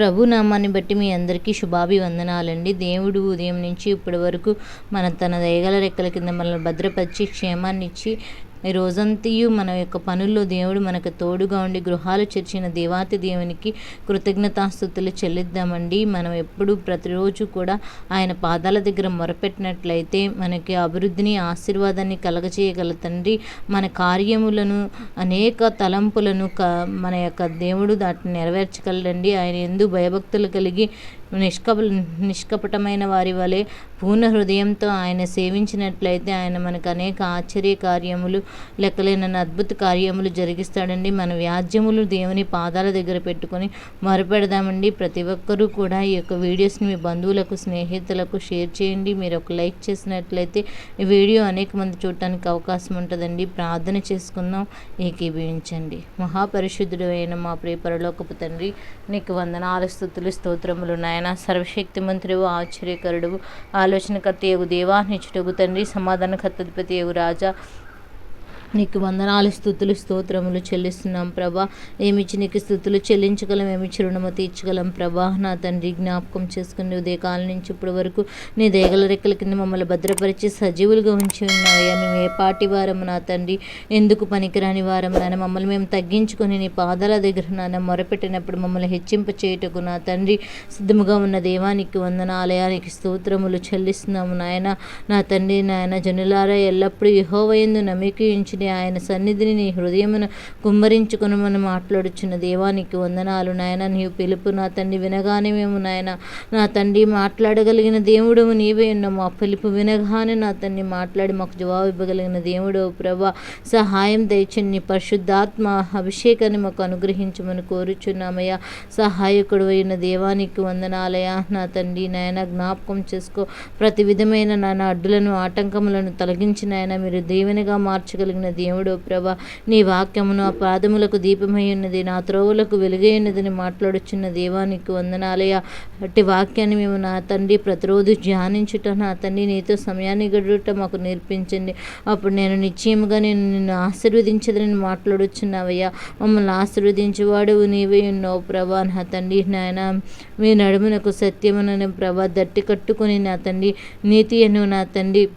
ప్రభు నామాన్ని బట్టి మీ అందరికీ శుభాభివందనాలండి. దేవుడు ఉదయం నుంచి ఇప్పటి వరకు మన తన దయగల రెక్కల కింద మనల్ని భద్రపరిచి క్షేమాన్ని ఇచ్చి ఈ రోజంతయు మన యొక్క పనుల్లో దేవుడు మనకు తోడుగా ఉండి గృహాలు చేర్చిన దేవాతి దేవునికి కృతజ్ఞతాస్థుతులు చెల్లిద్దామండి. మనం ఎప్పుడు ప్రతిరోజు కూడా ఆయన పాదాల దగ్గర మొరపెట్టినట్లయితే మనకి అభివృద్ధిని ఆశీర్వాదాన్ని కలగచేయగల తండ్రి. మన కార్యములను అనేక తలంపులను క మన యొక్క దేవుడు దాటిని నెరవేర్చగలడండి. ఆయన ఎందు భయభక్తులు కలిగి నిష్కప నిష్కపటమైన వారి వలె పూర్ణ హృదయంతో ఆయన సేవించినట్లయితే ఆయన మనకు అనేక ఆశ్చర్య కార్యములు లెక్కలేనని అద్భుత కార్యములు జరిగిస్తాడండి. మన వ్యాజ్యములు దేవుని పాదాల దగ్గర పెట్టుకొని మొరపెడదామండి. ప్రతి ఒక్కరూ కూడా ఈ యొక్క వీడియోస్ని మీ బంధువులకు స్నేహితులకు షేర్ చేయండి. మీరు ఒక లైక్ చేసినట్లయితే ఈ వీడియో అనేక మంది చూడటానికి అవకాశం ఉంటుందండి. ప్రార్థన చేసుకుందాం. ఏకీభవించండి. మహాపరిశుద్ధుడు అయిన మా ప్రియపరలోకపు తండ్రి నీకు వందనాల స్థుతులు స్తోత్రములు నాయన. సర్వశక్తి మంత్రివు ఆశ్చర్యకరుడు ఆలోచనకర్త యగు దేవా నిచ్చుటగు తండ్రి సమాధానకర్తధిపతి యగు రాజా నీకు వందనాలు స్థుతులు స్తోత్రములు చెల్లిస్తున్నాం ప్రభా. ఏమిచ్చి నీకు స్థుతులు చెల్లించగలం ఏమిచ్చి రుణము తీర్చగలం ప్రభా. నా తండ్రి జ్ఞాపకం చేసుకుని ఉదయకాలం నుంచి ఇప్పటి వరకు నీ దేగల రెక్కల కింద మమ్మల్ని భద్రపరిచి సజీవులుగా ఉంచి ఉన్నాయా మేము ఏ పాటి వారము నా తండ్రి? ఎందుకు పనికిరాని వారం నాన్న మమ్మల్ని మేము తగ్గించుకొని నీ పాదాల దగ్గర నాన్న మొరపెట్టినప్పుడు మమ్మల్ని హెచ్చింప చేయుటకు నా తండ్రి సిద్ధముగా ఉన్న దేవానికి వందన ఆలయానికి స్తోత్రములు చెల్లిస్తున్నాము నాయన. నా తండ్రి నాయన జనులారా ఎల్లప్పుడూ యహోవయందు నమీకరించి ఆయన సన్నిధిని నీ హృదయమును కుమ్మరించుకునమని మాట్లాడుచున్న దేవానికి వందనాలు నాయన. నీవు పిలుపు నా తండ్రి వినగానే మేము నాయన నా తండ్రి మాట్లాడగలిగిన దేవుడు నీవే ఉన్నావు. మా పిలుపు వినగానే నా తండ్రి మాట్లాడి మాకు జవాబు ఇవ్వగలిగిన దేవుడు. ప్రభా సహాయం దయచండి నీ పరిశుద్ధాత్మ అభిషేకాన్ని మాకు అనుగ్రహించమని కోరుచున్నామయ్యా. సహాయకుడు అయిన దేవానికి వందనాలయ నా తండ్రి నాయన జ్ఞాపకం చేసుకో. ప్రతి విధమైన నాన్న అడ్డులను ఆటంకములను తొలగించినయన మీరు దీవెనగా మార్చగలిగిన దేవుడు ప్రభా నీ వాక్యమును ఆ పాదములకు దీపమై ఉన్నది నా త్రోవులకు వెలుగై ఉన్నదని మాట్లాడుచున్న దేవానికి వందనాలయ అట్టి వాక్యాన్ని మేము నా తండ్రి ప్రతిరోజు ధ్యానించుట నా తండ్రి నీతో సమయాన్ని గడుట మాకు నేర్పించండి. అప్పుడు నేను నిశ్చయముగా నేను నిన్ను ఆశీర్వదించదని మాట్లాడుచున్నావయ్యా. మమ్మల్ని ఆశీర్వదించేవాడు నీవే ఉన్నావు ప్రభా నా తండ్రి నాయన. మీ నడుమునకు సత్యమునని ప్రభా దట్టి కట్టుకొని నా తండ్రి నీతి అను నా తండ్రి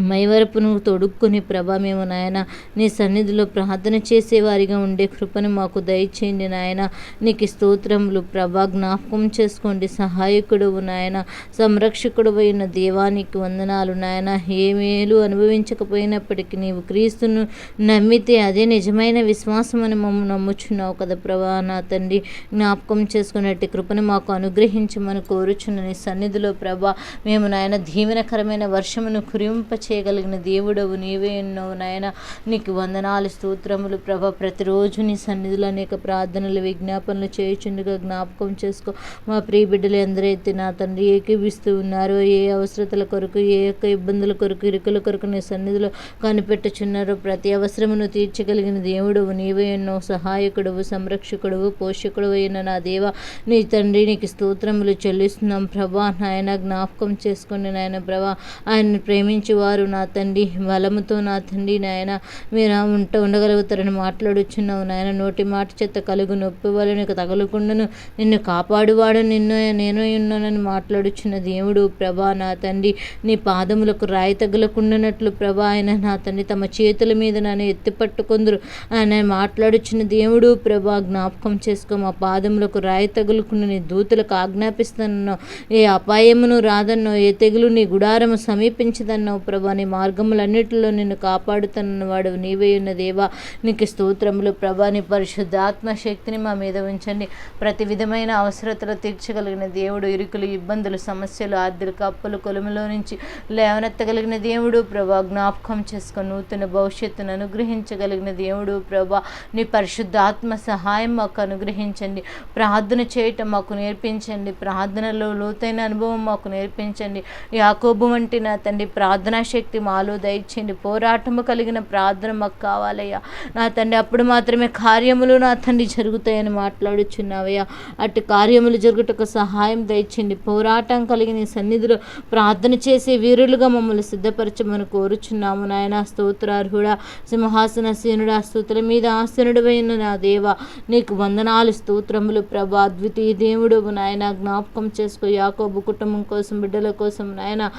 మైవరపును తొడుక్కుని ప్రభా మేము నాయన నీ సన్నిధిలో ప్రార్థన చేసేవారిగా ఉండే కృపను మాకు దయచేయండి నాయన. నీకు స్తోత్రములు ప్రభా జ్ఞాపకం చేసుకోండి. సహాయకుడు నాయన సంరక్షకుడు అయిన దేవానికి వందనాలు నాయన. ఏ మేలు అనుభవించకపోయినప్పటికీ నీవు క్రీస్తును నమ్మితే అదే నిజమైన విశ్వాసం అని మమ్మల్ని నమ్ముచున్నావు కదా ప్రభా నా తండ్రి. జ్ఞాపకం చేసుకున్నట్టు కృపను మాకు అనుగ్రహించమని కోరుచున్న నీ సన్నిధిలో ప్రభా మేము నాయన దీవెనకరమైన వర్షమును కురింప చేయగలిగిన దేవుడవు నీవే ఉన్నావు నాయన. నీకు వందనాలు స్తోత్రములు ప్రభ. ప్రతిరోజు నీ సన్నిధిలో అనేక ప్రార్థనలు విజ్ఞాపనలు చేయుచుండగా జ్ఞాపకం చేసుకో. మా ప్రియ బిడ్డలు ఎందరైతే నా తండ్రి ఏకీభిస్తూ ఉన్నారో ఏ అవసరతల కొరకు ఏ యొక్క ఇబ్బందుల కొరకు ఇరుకుల కొరకు నీ సన్నిధిలో కనిపెట్టుచున్నారో ప్రతి అవసరమును తీర్చగలిగిన దేవుడవు నీవే ఎన్నో సహాయకుడవు సంరక్షకుడవు పోషకుడు అయిన నా దేవ. నీ తండ్రి నీకు స్తోత్రములు చెల్లిస్తున్నాం ప్రభా. నాయన జ్ఞాపకం చేసుకుని నాయన ప్రభా ఆయన్ని ప్రేమించి వారు నా తండ్రి బలముతో నా తండ్రి నాయన మీరు ఉంట ఉండగలుగుతారని మాట్లాడుచున్నావు నాయన. నోటి మాట చెత్త కలుగు నొప్పి వలన తగలకుండాను. నిన్ను కాపాడువాడు నిన్ను నేను ఉన్నానని మాట్లాడుచున్న దేవుడు ప్రభా నా తండ్రి. నీ పాదములకు రాయి తగలకుండానట్లు ప్రభా ఆయన నా తండ్రి. తమ చేతుల మీద నన్ను ఎత్తి పట్టుకుందరు. ఆయన మాట్లాడుచున్న దేవుడు ప్రభా జ్ఞాపకం చేసుకో. మా పాదములకు రాయి తగులుకున్న నీ దూతలకు ఆజ్ఞాపిస్తానన్నావు. ఏ అపాయమును రాదన్నో ఏ తెగులు నీ గుడారము సమీపించదన్నావు ప్రభా. నీ మార్గములన్నిటిలో నిన్ను కాపాడుతున్నవాడు నీవే ఉన్న దేవా. నీకు స్తోత్రములు ప్రభా. నీ పరిశుద్ధాత్మ శక్తిని మా మీద ఉంచండి. ప్రతి విధమైన అవసరతలు తీర్చగలిగిన దేవుడు ఇరుకులు ఇబ్బందులు సమస్యలు ఆర్థిక అప్పులు కొలుములో నుంచి లేవనెత్తగలిగిన దేవుడు ప్రభా. జ్ఞాపకం చేసుకొని నూతన భవిష్యత్తును అనుగ్రహించగలిగిన దేవుడు ప్రభా. నీ పరిశుద్ధాత్మ సహాయం మాకు అనుగ్రహించండి. ప్రార్థన చేయటం మాకు నేర్పించండి. ప్రార్థనలో లోతైన అనుభవం మాకు నేర్పించండి. యాకోబు వంటి నా తండ్రి ప్రార్థనా శక్తి మాలో దయచేయండి. పోరాటము కలిగిన ప్రార్థన మాకు కావాలయ్యా. నా తండ్రి అప్పుడు మాత్రమే కార్యములు నా తండ్రి జరుగుతాయని మాట్లాడుచున్నావయ్యా. అటు కార్యములు జరుగుటకు సహాయం దయచేయండి. పోరాటం కలిగిన సన్నిధిలో ప్రార్థన చేసే వీరులుగా మమ్మల్ని సిద్ధపరచమని కోరుచున్నాము నాయన. స్తోత్రార్హుడా సింహాసన సీనుడా స్తోత్ర మీద ఆసనుడమైన నా దేవ నీకు వందనాలు స్తోత్రములు ప్రభా. అద్వితీయ దేవుడు నాయన జ్ఞాపకం చేసుకో. యాకోబు కుటుంబం కోసం బిడ్డల కోసం నాయన.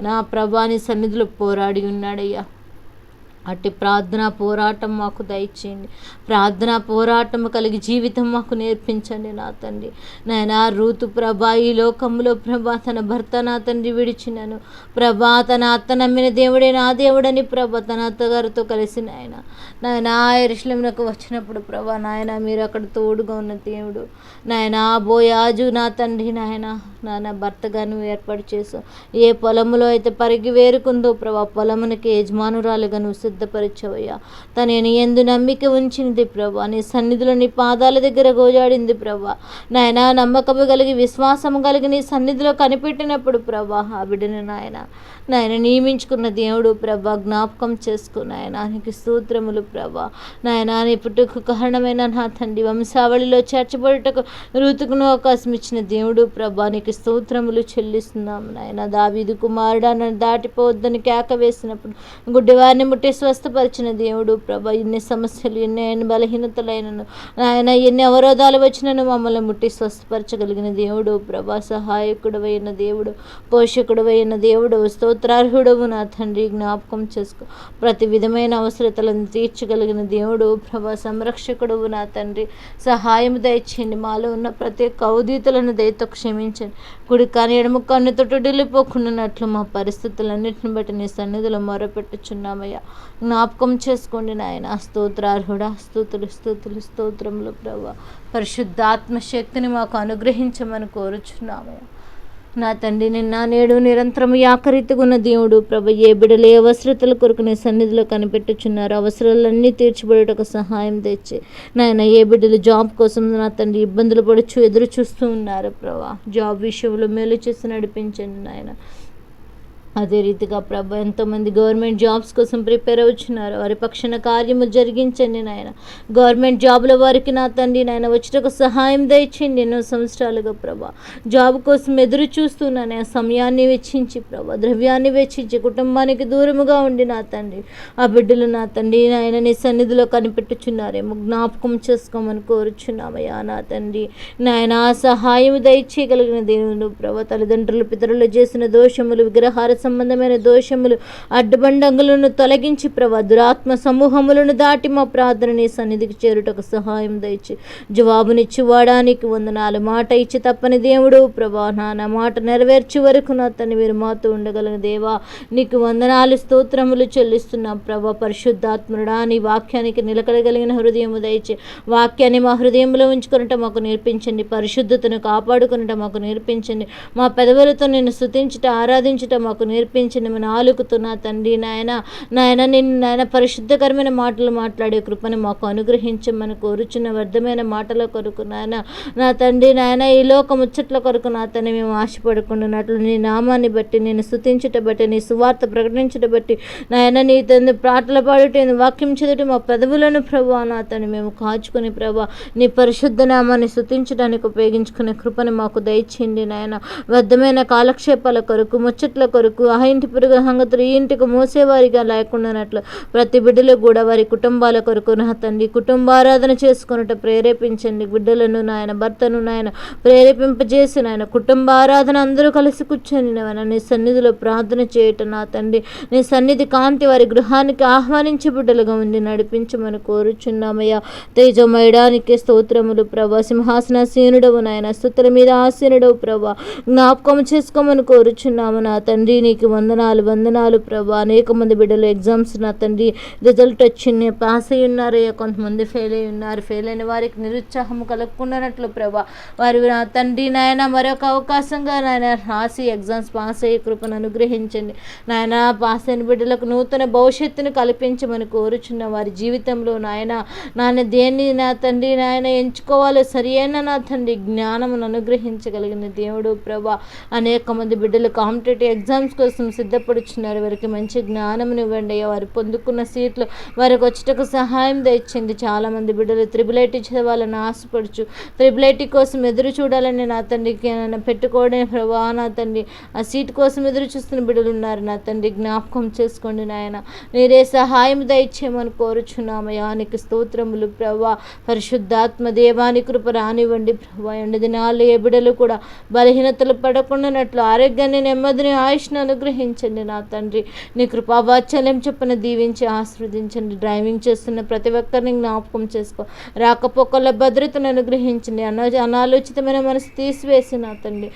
నా ప్రభాని సన్నిధిలో పోరాడి ఉన్నాడయ్యా. అట్టి ప్రార్థన పోరాటం మాకు దయచేయండి. ప్రార్థన పోరాటం కలిగి జీవితం మాకు నేర్పించండి నా తండ్రి. నాయన రూతు ప్రభా ఈ లోకంలో ప్రభా తన భర్త నా తండ్రి విడిచినను. ప్రభా తన అత్త నమ్మిన దేవుడే నా దేవుడని ప్రభా తన అత్తగారితో కలిసి నాయన. నాయన ఎరుషులంకు వచ్చినప్పుడు ప్రభా నాయన మీరు అక్కడ తోడుగా ఉన్న దేవుడు. నాయన బోయాజు నా తండ్రి నాయన. నాన్న భర్తగా నువ్వు ఏర్పాటు చేసావు ఏ పొలములో అయితే పరిగి వేరుకుందో ప్రభా పొలమునకి యజమానురాలుగా నువ్వు సిద్ధపరిచవయ్యా. తనని ఎందు నమ్మిక ఉంచింది ప్రభా. నీ సన్నిధిలో నీ పాదాల దగ్గర గోజాడింది ప్రభా. నాయన నమ్మకము కలిగి విశ్వాసము కలిగి నీ సన్నిధిలో కనిపెట్టినప్పుడు ప్రభా ఆ బిడ్డను నాయన నాయన నియమించుకున్న దేవుడు ప్రభా జ్ఞాపకం చేసుకున్నాయన నీకు సూత్రములు ప్రభా. నాయన నీ పుట్టుకు కారణమైన నా తండ్రి వంశావళిలో చేర్చబడుటకు ఋతుకును అవకాశం ఇచ్చిన దేవుడు ప్రభా నీకు స్తోత్రములు చెల్లిస్తున్నాము నాయన. దావీదు కుమారుడా నన్ను దాటిపోవద్దని కేక వేసినప్పుడు గుడ్డివారిని ముట్టి స్వస్థపరిచిన దేవుడు ప్రభా ఎన్ని సమస్యలు ఎన్ని ఎన్ని బలహీనతలైనను నాయన ఎన్ని అవరోధాలు వచ్చినను మమ్మల్ని ముట్టి స్వస్థపరచగలిగిన దేవుడు ప్రభా సహాయకుడు అయిన దేవుడు పోషకుడు అయిన దేవుడు స్తోత్రార్హుడవు నా తండ్రి జ్ఞాపకం చేసుకో. ప్రతి విధమైన అవసరతలను తీర్చగలిగిన దేవుడు ప్రభా సంరక్షకుడవు నా తండ్రి. సహాయం దయచేయండి. మాలో ఉన్న ప్రతి కౌదీతులను దయతో క్షమించండి. కుడి కానీ ఎడమ కన్ను తొట్టుడిల్లిపోకుండానట్లు మా పరిస్థితులన్నింటిని బట్టి నీ సన్నిధిలో మొరపెట్టుచున్నామయ్యా. జ్ఞాపకం చేసుకోండి నాయన. స్తోత్రార్హుడా స్తోతులు స్తోతులు స్తోత్రములు ప్రభా. పరిశుద్ధాత్మ శక్తిని మాకు అనుగ్రహించమని కోరుచున్నామయ్యా. నా తండ్రి నిన్న నేడు నిరంతరం యాకరీతిగున్న దేవుడు. ప్రభ ఏ బిడలే ఏ అవసరతల కొరకు నీ సన్నిధిలో కనిపెట్టుచున్నారు. అవసరాలన్నీ తీర్చిబడటకు సహాయం తెచ్చి. నాయన ఏ బిడ్డలు జాబ్ కోసం నా తండ్రి ఇబ్బందులు పడుచు ఎదురు చూస్తూ ఉన్నారు ప్రభా. జాబ్ విషయంలో మేలు చేసి నడిపించండి నాయన. అదే రీతిగా ప్రభు ఎంతోమంది గవర్నమెంట్ జాబ్స్ కోసం ప్రిపేర్ అవుతున్నారు వారి పక్షాన కార్యము జరిగించండి నాయన. గవర్నమెంట్ జాబ్ల వారికి నా తండ్రి నాయన వచ్చేటకు సహాయం దయచండి ఎన్నో సంవత్సరాలుగా ప్రభా. జాబ్ కోసం ఎదురు చూస్తున్నాను ఆ సమయాన్ని వెచ్చించి ప్రభా ద్రవ్యాన్ని వెచ్చించి కుటుంబానికి దూరముగా ఉండి నా తండ్రి. ఆ బిడ్డలు నా తండ్రి నాయన నీ సన్నిధిలో కనిపెట్టుచున్నారేమో జ్ఞాపకం చేసుకోమని కోరుచున్నామయ్యా నా తండ్రి. నాయన ఆ సహాయం దయచేయగలిగిన దేవుడు ప్రభా తల్లిదండ్రులు పితరులు చేసిన దోషములు విగ్రహార సంబంధమైన దోషములు అడ్డబండంగులను తొలగించి ప్రభా దురాత్మ సమూహములను దాటి మా ప్రార్థన నీ సన్నిధికి చేరుటకు సహాయం దయచి. జవాబునిచ్చి వాడానికి వందనాలు. మాట ఇచ్చి తప్పని దేవుడు ప్రభా నా మాట నెరవేర్చి వరకు నా తను మీరు మాతో ఉండగలిగిన దేవా. నీకు వందనాలు స్తోత్రములు చెల్లిస్తున్నాం ప్రభా. పరిశుద్ధాత్ముడా నీ వాక్యానికి నిలకడగలిగిన హృదయము దయచి. వాక్యాన్ని మా హృదయంలో ఉంచుకునటం మాకు నేర్పించండి. పరిశుద్ధతను కాపాడుకునటం మాకు నేర్పించండి. మా పెదవులతో నేను స్తుతించుట ఆరాధించుట మాకు నేర్పించిన మన ఆలుకుతో నా తండ్రి నాయన నాయన నిన్ను నాయన పరిశుద్ధకరమైన మాటలు మాట్లాడే కృపను మాకు అనుగ్రహించమని కోరుచున్న వ్యర్థమైన మాటల కొరకు నాయన నా తండ్రి నాయన ఈ లోక ముచ్చట్ల కొరకు నా తండ్రి మేము ఆశపడుకుంటున్నట్లు నీ నామాన్ని బట్టి నేను స్తుతించుట బట్టి నీ సువార్త ప్రకటించుట బట్టి నాయన నీ తండ్రి పాటలు పాడుట వాక్యం చదువుట మా పెదవులను ప్రభా నా తండ్రి మేము కాచుకుని ప్రభా నీ పరిశుద్ధ నామాన్ని స్థుతించడానికి ఉపయోగించుకునే కృపను మాకు దయచేయండి నాయన. వ్యర్థమైన కాలక్షేపాల కొరకు ముచ్చట్ల కొరకు ఆ ఇంటి పురుగు సంగతులు ఈ ఇంటికి మోసేవారిగా లేకుండానట్లు ప్రతి బిడ్డలు కూడా వారి కుటుంబాల కొరకు నా తండ్రి కుటుంబారాధన చేసుకున్నట్టు ప్రేరేపించండి. బిడ్డలను నాయన భర్తను నాయన ప్రేరేపింపజేసి నాయన కుటుంబ ఆరాధన అందరూ కలిసి కూర్చొని నాయన నీ సన్నిధిలో ప్రార్థన చేయటం నా తండ్రి. నీ సన్నిధి కాంతి వారి గృహానికి ఆహ్వానించి బిడ్డలుగా ఉండి నడిపించమని కోరుచున్నామయ్యా. తేజమయడానికి స్తోత్రములు ప్రభా. సింహాసనాసీనుడవు నాయన స్థుతుల మీద ఆసీనుడవు ప్రభా. జ్ఞాపకం చేసుకోమని కోరుచున్నాము నా తండ్రి. నీకు వందనాలు వందనాలు ప్రభా. అనేక మంది బిడ్డలు ఎగ్జామ్స్ నా తండ్రి రిజల్ట్ వచ్చింది పాస్ అయి ఉన్నారు కొంతమంది ఫెయిల్ అయి ఉన్నారు. ఫెయిల్ అయిన వారికి నిరుత్సాహం కలుపుకున్నట్లు ప్రభా. వారి నా తండ్రి నాయన మరొక అవకాశంగా నాయన రాసి ఎగ్జామ్స్ పాస్ అయ్యే కృపను అనుగ్రహించండి. నాయన పాస్ అయిన బిడ్డలకు నూతన భవిష్యత్తును కల్పించమని కోరుచున్న వారి జీవితంలో నాయన నాన్న దేన్ని నా తండ్రి నాయన ఎంచుకోవాలో సరియైన నా తండ్రి జ్ఞానమును అనుగ్రహించగలిగిన దేవుడు ప్రభా. అనేక మంది బిడ్డలు కాంపిటేటివ్ ఎగ్జామ్స్ కోసం సిద్ధపడుచున్నారు. వారికి మంచి జ్ఞానమునివ్వండి అయ్యా వారు పొందుకున్న సీట్లు వారికి వచ్చటకు సహాయం తెచ్చింది చాలామంది బిడ్డలు త్రిబుల్ చదవాలని ఆశపడుచు త్రిబుల్ ఐటీ కోసం ఎదురు చూడాలని నా తండ్రికి నన్ను పెట్టుకోవడం ప్రభా నా తండ్రి. ఆ సీట్ కోసం ఎదురు చూస్తున్న బిడ్డలు ఉన్నారు. నా తండ్రి జ్ఞాపకం చేసుకోండి నాయన. మీరే సహాయం దయచేయమని కోరుచున్నామయ్యా. నీకు స్తోత్రములు ప్రభా. పరిశుద్ధాత్మ దేవాని కృప రానివ్వండి ప్రభా. ఎండ దినాలు ఏ బిడ్డలు కూడా బలహీనతలు పడకుండానట్లు ఆరోగ్యాన్ని నెమ్మదిని ఆయుష్ను అనుగ్రహించండి నా తండ్రి. నీ కృపావాత్సల్యం చొప్పున దీవించి ఆస్వాదించండి డ్రైవింగ్ చేస్తున్న ప్రతి ఒక్కరిని జ్ఞాపకం చేసుకో. రాకపోకల భద్రతను అనుగ్రహించండి. అనా అనాలోచితమైన మనసు తీసివేసి నా తండ్రి.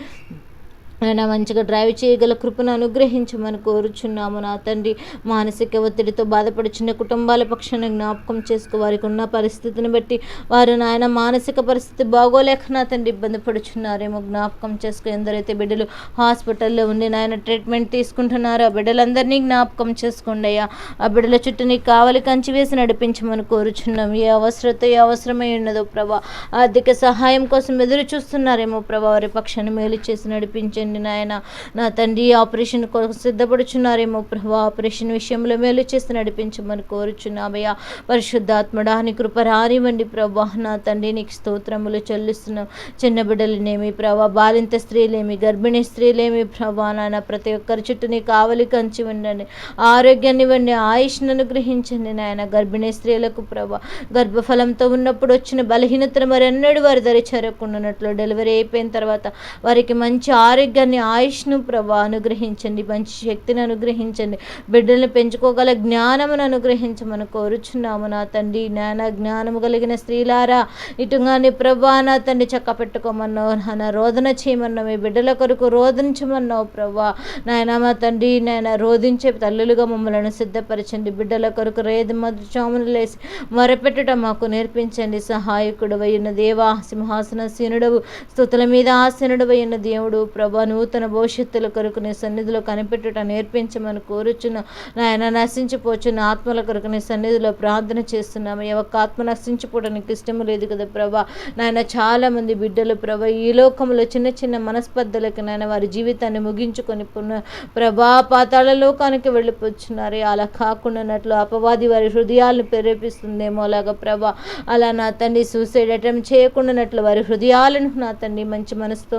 ఆయన మంచిగా డ్రైవ్ చేయగల కృపను అనుగ్రహించమని కోరుచున్నాము. నా తండ్రి మానసిక ఒత్తిడితో బాధపడుచున్న కుటుంబాల పక్షాన జ్ఞాపకం చేసుకో. వారికి ఉన్న పరిస్థితిని బట్టి వారు నాయన మానసిక పరిస్థితి బాగోలేక నా తండ్రి ఇబ్బంది పడుచున్నారేమో. జ్ఞాపకం చేసుకో. ఎందరైతే బిడ్డలు హాస్పిటల్లో ఉండి నాయన ట్రీట్మెంట్ తీసుకుంటున్నారో ఆ బిడ్డలందరినీ జ్ఞాపకం చేసుకోండి అయ్యా. ఆ బిడ్డల చుట్టూ నీకు కావలి కంచి వేసి నడిపించమని కోరుచున్నాం. ఏ అవసరత ఏ అవసరమై ఉన్నదో ప్రభా ఆర్థిక సహాయం కోసం ఎదురు చూస్తున్నారేమో ప్రభా. వారి పక్షాన్ని మేలు చేసి నడిపించండి. నాయన. నా తండ్రి ఆపరేషన్ కోసం సిద్ధపడుచున్నారేమో ప్రభా. ఆపరేషన్ విషయంలో మేలు చేసి నడిపించమని కోరుచున్నామయ్యా. పరిశుద్ధాత్మడా నీ కృప రానివ్వండి ప్రభా. నా తండ్రి నీకు స్తోత్రములు చెల్లిస్తున్నాం చిన్న బిడ్డలనేమి ప్రభా. బాలింత స్త్రీలేమి గర్భిణీ స్త్రీలేమి ప్రభా. నాయన ప్రతి ఒక్కరి చుట్టూ నీ కావలి కంచి ఉండండి. ఆరోగ్యాన్ని ఇవ్వండి ఆయుష్ను అనుగ్రహించండి నాయన. గర్భిణీ స్త్రీలకు ప్రభా. గర్భఫలంతో ఉన్నప్పుడు వచ్చిన బలహీనతను మరి ఎన్నడూ వారి దరి చేరకుండానట్లు డెలివరీ అయిపోయిన తర్వాత వారికి మంచి ఆరోగ్యం ఆరోగ్యాన్ని ఆయుష్ను ప్రభా అనుగ్రహించండి మంచి శక్తిని అనుగ్రహించండి బిడ్డల్ని పెంచుకోగల జ్ఞానమును అనుగ్రహించమని కోరుచున్నాము నా తండ్రి. జ్ఞాన జ్ఞానము కలిగిన స్త్రీలారా ఇటుగాని ప్రభా నా తండ్రి చక్క పెట్టుకోమన్నావు నాన్న రోదన చేయమన్నావు మీ బిడ్డల కొరకు రోదించమన్నావు ప్రభా. నాయన మా తండ్రి నాయన రోధించే తల్లులుగా మమ్మల్ని సిద్ధపరచండి బిడ్డల కొరకు రేది మధుచామును లేసి మొరపెట్టడం మాకు నేర్పించండి. సహాయకుడు అయిన దేవా సింహాసన సీనుడవు స్థుతుల మీద ఆసీనుడు అయిన దేవుడు ప్రభా నూతన భవిష్యత్తుల కొరకు నీ సన్నిధిలో కనిపెట్టుట నేర్పించమని కోరుచున్న నాయన నశించిపోచున్న ఆత్మల కొరకు నీ సన్నిధిలో ప్రార్థన చేస్తున్నాము. ఏ ఒక్క ఆత్మ నశించిపోవడానికి ఇష్టం లేదు కదా ప్రభా. నాయన చాలా మంది బిడ్డలు ప్రభా ఈ లోకంలో చిన్న చిన్న మనస్పర్ధలకు నాయన వారి జీవితాన్ని ముగించుకొని పునః ప్రభా పాతాళ లోకానికి వెళ్ళిపోతున్నారు. అలా కాకుండానట్లు అపవాది వారి హృదయాలను ప్రేరేపిస్తుందేమో అలాగా ప్రభా. అలా నా తండ్రి సూసైడ్ అటెంప్ట్ చేయకుండానట్లు వారి హృదయాలను నా తండ్రి మంచి మనసుతో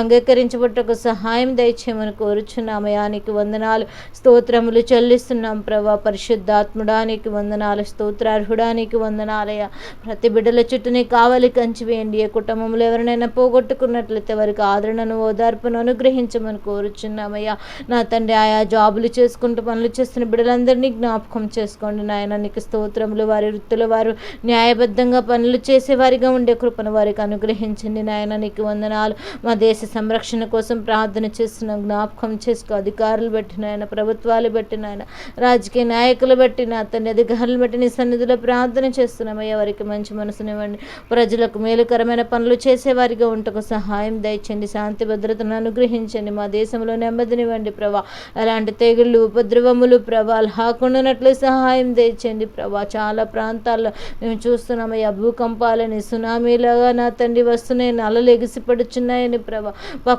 అంగీకరి స్వీకరించబట్టకు సహాయం దయచేయమని కోరుచున్నామయానికి వందనాలు. స్తోత్రములు చెల్లిస్తున్నాం ప్రభా. పరిశుద్ధాత్ముడానికి వందనాలు. స్తోత్రార్హుడానికి వందనాలయ ప్రతి బిడ్డల చుట్టూనే కావలి కంచివేయండి ఏ కుటుంబంలో ఎవరినైనా పోగొట్టుకున్నట్లయితే వారికి ఆదరణను ఓదార్పును అనుగ్రహించమని కోరుచున్నామయ్యా నా తండ్రి ఆయా జాబులు చేసుకుంటూ పనులు చేస్తున్న బిడ్డలందరినీ జ్ఞాపకం చేసుకోండి నాయన. నీకు స్తోత్రములు వారి వృత్తులు వారు న్యాయబద్ధంగా పనులు చేసేవారిగా ఉండే కృపను వారికి అనుగ్రహించండి నాయన. నీకు వందనాలు. మా దేశ సంరక్షణ కోసం ప్రార్థన చేస్తున్నాం జ్ఞాపకం చేసుకో అధికారులు బట్టి నాయన ప్రభుత్వాలు బట్టి నాయన రాజకీయ నాయకులు బట్టి నా అధికారులు బట్టి నీ సన్నిధిలో ప్రార్థన చేస్తున్నామయ్యా. వారికి మంచి మనసునివ్వండి. ప్రజలకు మేలుకరమైన పనులు చేసేవారిగా ఉంటకు సహాయం దయచండి శాంతి భద్రతను అనుగ్రహించండి. మా దేశంలో నెమ్మదినివ్వండి ప్రభా. అలాంటి తెగుళ్ళు ఉపద్రవములు ప్రభాలు హాకుండానట్లు సహాయం దయచండి ప్రభా. చాలా ప్రాంతాల్లో మేము చూస్తున్నామయ్యా. భూకంపాలని సునామీలాగా నా తండ్రి వస్తున్నాయి అలలు ఎగిసిపడుచున్నాయని ప్రభా.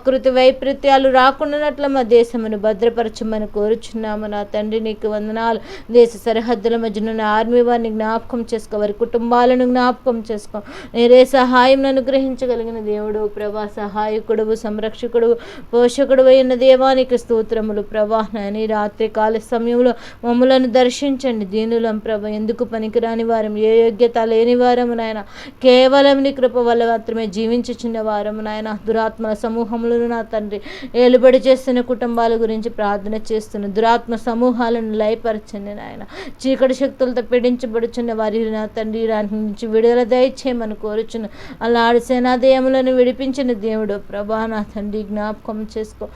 ప్రకృతి వైపరీత్యాలు రాకుండానట్లు మా దేశమును భద్రపరచమని కోరుచున్నాము. నా తండ్రి నీకు వందనాలు. దేశ సరిహద్దుల మధ్యనున్న ఆర్మీ వారిని జ్ఞాపకం చేసుకో. వారి కుటుంబాలను జ్ఞాపకం చేసుకో. నేరే సహాయం అనుగ్రహించగలిగిన దేవుడు ప్రభా సహాయకుడు సంరక్షకుడు పోషకుడు అయిన దేవానికి స్తోత్రములు. ప్రభా నాని రాత్రి కాల సమయంలో మమ్మలను దర్శించండి. దీనులం ప్రభ ఎందుకు పనికిరాని వారం? ఏ యోగ్యత లేని వారము నాయన కేవలం నీ కృప వల్ల మాత్రమే జీవించుచున్న వారము నాయన దురాత్మల కుటుంబాలను నా తండ్రి. ఏలుబడి చేస్తున్న కుటుంబాల గురించి ప్రార్థన చేస్తున్న దురాత్మ సమూహాలను లయపరచండి నాయన. చీకటి శక్తులతో పీడించబడుచున్న వారి నా తండ్రి దాని నుంచి విడుదల దయచేయమని కోరుచున్న అలాడు సేనాదయములను విడిపించిన దేవుడు ప్రభా నా తండ్రి జ్ఞాపకం చేసుకో.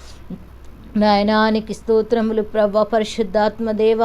నాయనానికి స్తోత్రములు ప్రభ పరిశుద్ధాత్మదేవ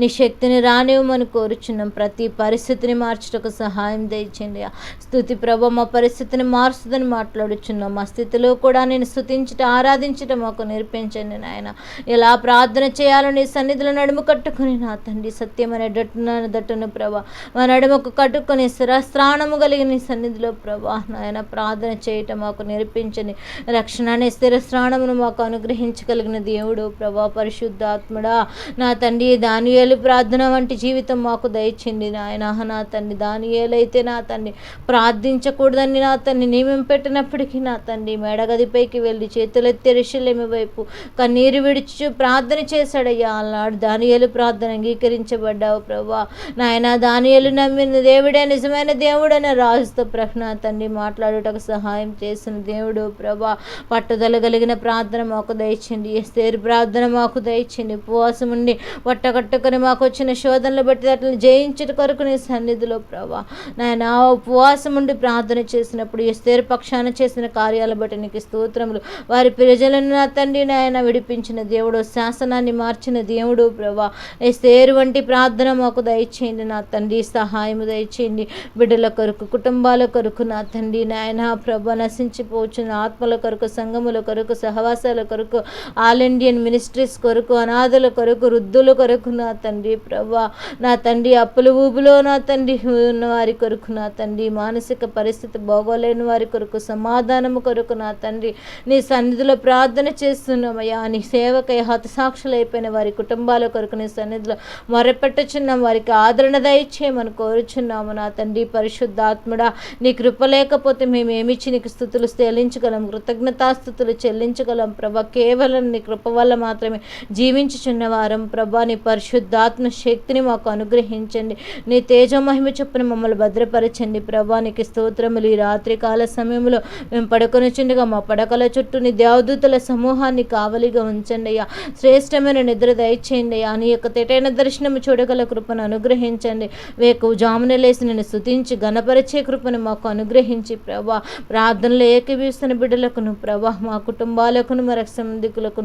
నీ శక్తిని రానివ్వమని కోరుచున్నాం. ప్రతి పరిస్థితిని మార్చుటకు సహాయం దయచండి స్థుతి ప్రభ మా పరిస్థితిని మారుస్తుందని మాట్లాడుచున్నాం. మా స్థితిలో కూడా నేను స్థుతించుట ఆరాధించుట మాకు నేర్పించండి నాయన. ఎలా ప్రార్థన చేయాలో నీ సన్నిధిలో నడుము కట్టుకుని నా తండ్రి సత్యమనే డట్టున దట్టును ప్రభ మా నడుముకు కట్టుకొని స్థిరస్త్రాణము కలిగిన నీ సన్నిధిలో ప్రభా నాయన ప్రార్థన చేయటం మాకు నేర్పించండి. రక్షణ అనే స్థిరస్త్రాణమును మాకు అనుగ్రహించగలిగిన చేయగలిగిన దేవుడు ప్రభా పరిశుద్ధాత్ముడా. నా తండ్రి దానియేలు ప్రార్థన వంటి జీవితం మాకు దయచింది నాయన. నా తండ్రి దానియేలైతే నా తండ్రి ప్రార్థించకూడదని నా తండ్రి నియమం పెట్టినప్పటికీ నా తండ్రి మెడగదిపైకి వెళ్ళి చేతులెత్తి రిషలేమి వైపు కన్నీరు విడిచి ప్రార్థన చేశాడయ్యా. అన్నాడు దానియేలు ప్రార్థన అంగీకరించబడ్డావు ప్రభా. నాయన దానియేలు నమ్మిన దేవుడే నిజమైన దేవుడని రాజుతో ప్రశ్న తండ్రి మాట్లాడుటకు సహాయం చేసిన దేవుడు ప్రభా. పట్టుదల కలిగిన ప్రార్థన మాకు దయచండి ఎస్తేరు ప్రార్థన మాకు దయచండి ఉపవాసం ఉండి పట్టకట్టుకుని మాకు వచ్చిన శోధనలు బట్టి అట్లా జయించట కొరకు నీ సన్నిధిలో ప్రభా. నాయన ఉపవాసం ఉండి ప్రార్థన చేసినప్పుడు ఎస్తేరు పక్షాన చేసిన కార్యాల బట్టి నీకు స్తోత్రములు. వారి ప్రజలను నా తండ్రి నాయన విడిపించిన దేవుడు శాసనాన్ని మార్చిన దేవుడు ప్రభా. ఎస్తేరు వంటి ప్రార్థన మాకు దయచేయండి నా తండ్రి. సహాయం దయచేయండి. బిడ్డల కొరకు కుటుంబాల కొరకు నా తండ్రి నాయన. ప్రభ నశించిపోచున్న ఆత్మల కొరకు సంఘముల కొరకు సహవాసాల కొరకు ఆల్ ఇండియన్ మినిస్ట్రీస్ కొరకు అనాథుల కొరకు వృద్ధుల కొరకు నా తండ్రి ప్రభా నా తండ్రి అప్పుల ఊబులో నా తండ్రి ఉన్న వారి కొరకు నా తండ్రి మానసిక పరిస్థితి బాగోలేని వారి కొరకు సమాధానము కొరకు నా తండ్రి నీ సన్నిధిలో ప్రార్థన చేస్తున్నామయ్యా. నీ సేవకై హతసాక్షులైపోయిన వారి కుటుంబాల కొరకు నీ సన్నిధిలో మొరపెట్టుచున్నాం వారికి ఆదరణ దయచేయమని కోరుచున్నాము నా తండ్రి పరిశుద్ధాత్ముడా. నీ కృప లేకపోతే మేము ఏమిచ్చి నీకు స్థుతులు చెల్లించగలం కృతజ్ఞతాస్థుతులు చెల్లించగలం ప్రభా కేవలం నీ కృప వల్ల మాత్రమే జీవించుచున్న వారం. ప్రభా నీ పరిశుద్ధాత్మ శక్తిని మాకు అనుగ్రహించండి. నీ తేజమహిమ చొప్పున మమ్మల్ని భద్రపరచండి. ప్రభా నీకు స్తోత్రములు. ఈ రాత్రికాల సమయంలో మేము పడుకొనిచుండగా మా పడకల చుట్టూ నీ దేవదూతల సమూహాన్ని కావలిగా ఉంచండి అయ్యా. శ్రేష్టమైన నిద్ర దయచేయండి అయ్యా. నీ యొక్క తెటైన దర్శనము చూడగల కృపను అనుగ్రహించండి. వేకు జామున లేసి నేను స్థుతించి గణపరిచే కృపను మాకు అనుగ్రహించి ప్రభా. ప్రార్థనలు ఏకీవీస్తున్న బిడ్డలకును ప్రభా మా కుటుంబాలకును మరి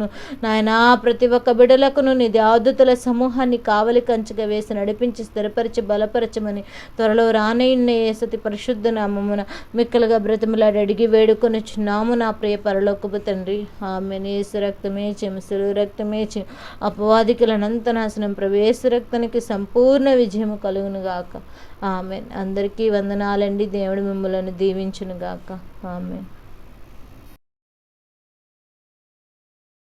సంధికులకును నాయనా ప్రతి ఒక్క బిడలకును నీ దేవదూతల సమూహాన్ని కావలి కంచగా వేసి నడిపించి స్థిరపరిచి బలపరచమని త్వరలో రానయ్య సతి పరిశుద్ధ నామమున మిక్కలుగా బ్రతిమలాడి అడిగి వేడుకొనిచున్నాము నా ప్రియ పరలోకపు తండ్రి. ఆమె నేసు రక్తమే చెమసులు రక్తమే చె అపవాదికుల నంతనాశనం ప్రవేశ రక్తానికి సంపూర్ణ విజయము కలుగును గాక. ఆమె అందరికీ వందనాలండి. దేవుడు మిమ్మల్ని దీవించును గాక. ఆమె